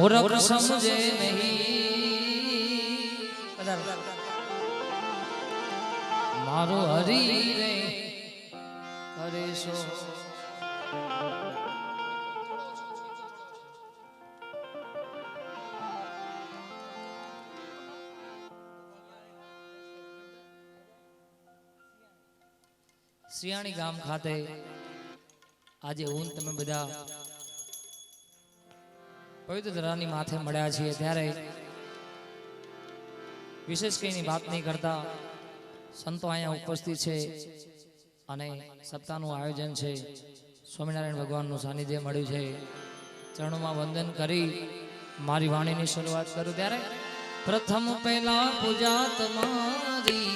મૂરખ સમજે નહીં. મારો હરી રે સો સિયાણી ગામ ખાતે આજે હું તમે બધા પવિત્ર ધરાની માથે મળ્યા છીએ ત્યારે વિશેષ કંઈની વાત નહીં કરતા. સંતો અહીંયા ઉપસ્થિત છે અને સપ્તાહનું આયોજન છે. સ્વામિનારાયણ ભગવાનનું સાનિધ્ય મળ્યું છે. ચરણોમાં વંદન કરી મારી વાણીની શરૂઆત કરું ત્યારે પ્રથમ પહેલા પૂજા તમારી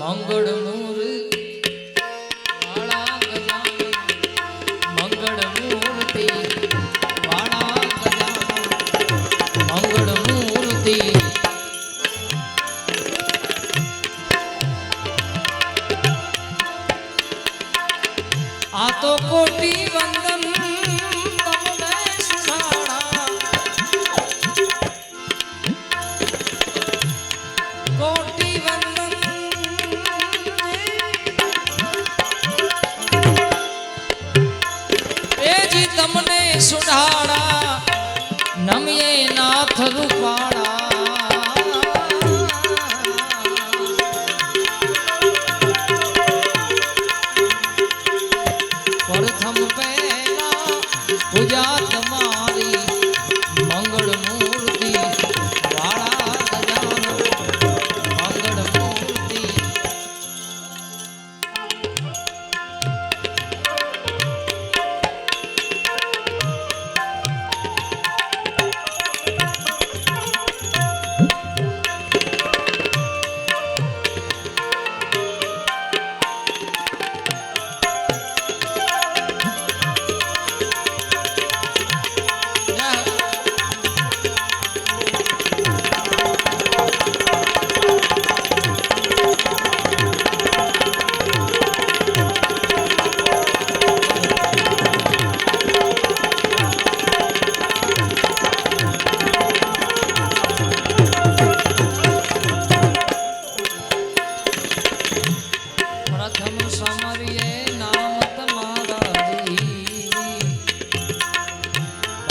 મંગળ મૂર્તિ તો કોટી વંદન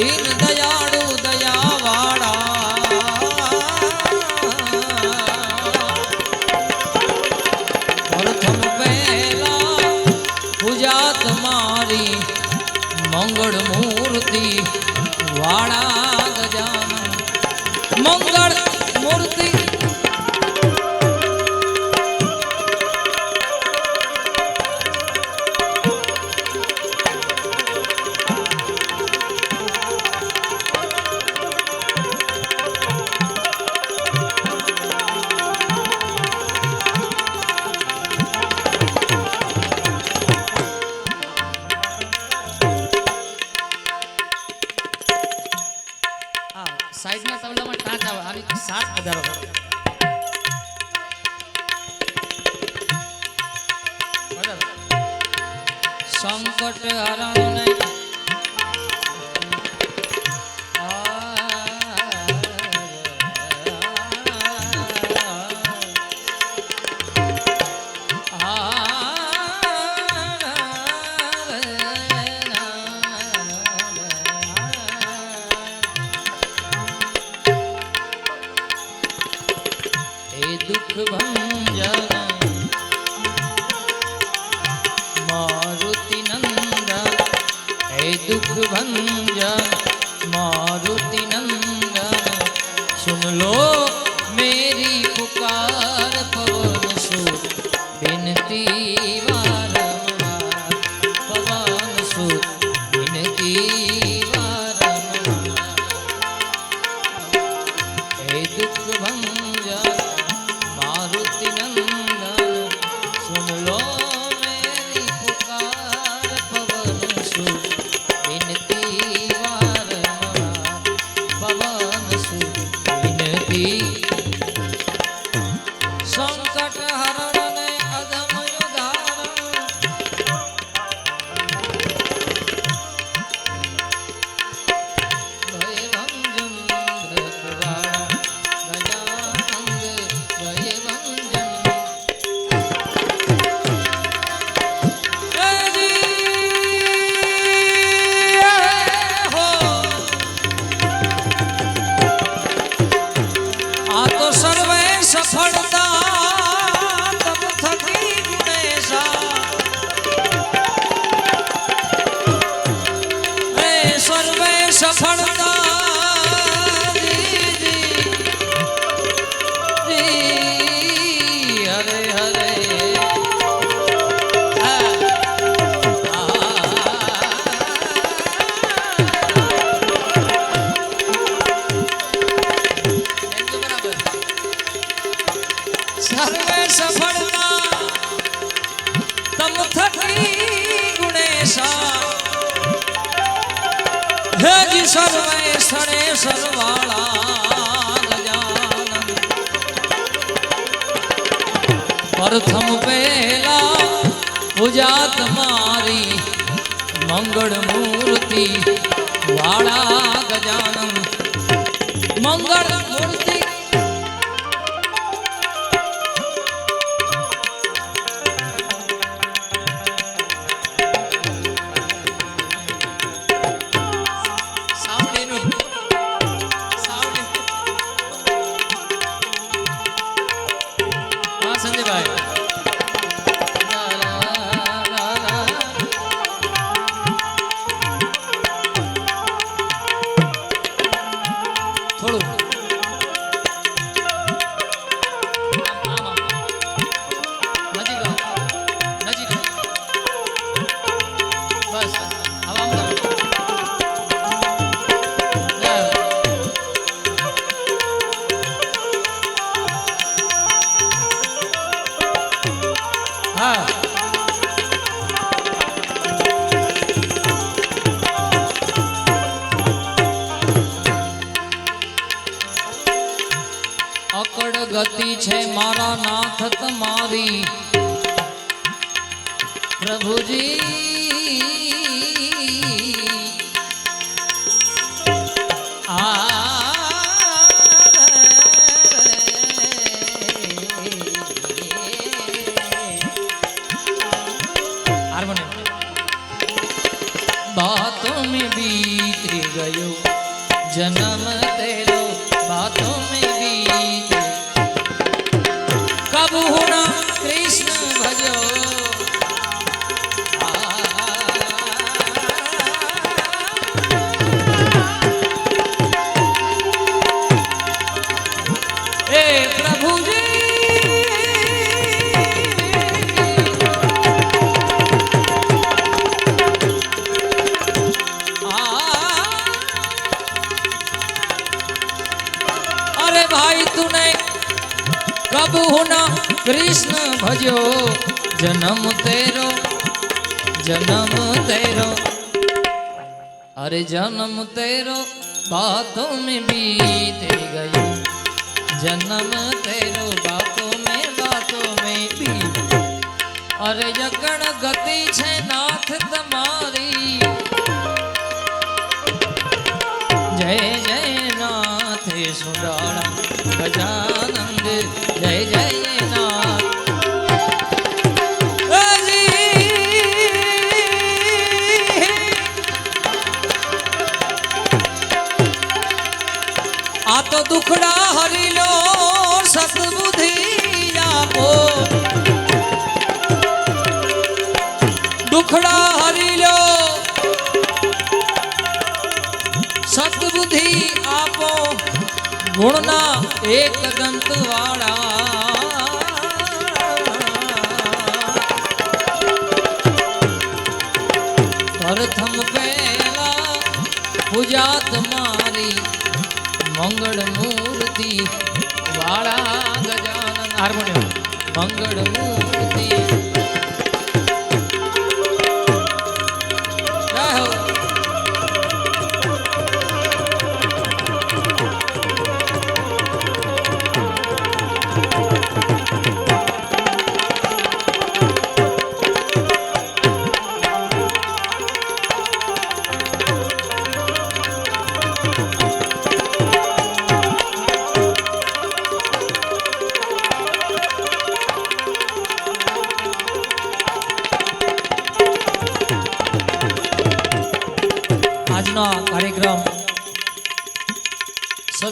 தீர்ந்த સાઈડના તબલામાં ટાચ આવે. આવી સાત વધારો કરો. સંકટ હરણ હેજી સર્વે સણે સરવાળા પ્રથમ પહેલા પૂજા તમારી મંગળ મૂર્તિ વાળા ગજાનંદ. મંગળ મૂર્તિ ગતિ છે મારા નાથ તમારી પ્રભુજી हारमोनियम बातों में बीत गयो जन्म तेरो बातों में बीत જન્મ તેરો જન્મ તેરો. અરે જન્મ તેરો બાતો મેં બીત ગઈ જન્મ તેરો બાતો મેં બાતો મેં બીત અરે યગણ ગતિ છે નાથ તમારી. જય જય નાથ સુડાળા ગજાનંદ, જય જય નાથ સદબુદ્ધિ આપો ગુણના એક દંત વાળા પ્રથમ પહેલા પૂજા તમારી મંગળ મૂર્તિ વાળા ગજાનન. હાર્મોનિયમ. મંગળ મૂર્તિ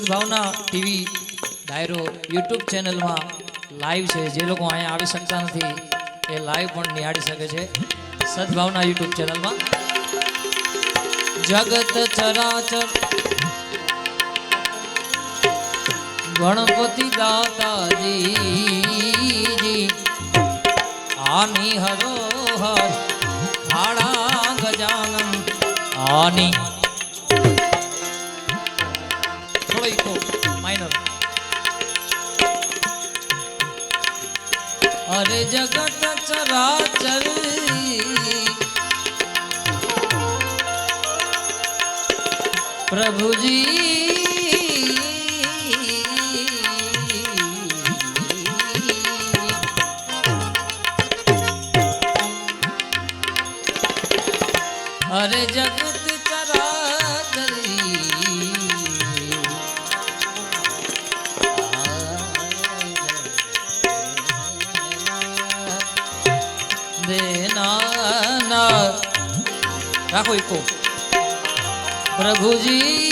સદભાવના ટીવી ડાયરો યુટ્યુબ ચેનલમાં લાઈવ છે. જે લોકો અહીંયા આવી શકતા નથી એ લાઈવ પણ નિહાળી શકે છે સદભાવના યુટ્યુબ ચેનલમાં. જગત ચરાચર ગણપતિ દાદાજી આની હરો હર હાડા ગજાનન આની અરે જગત ચરાચર પ્રભુજી રાખો ઇકો પ્રભુજી.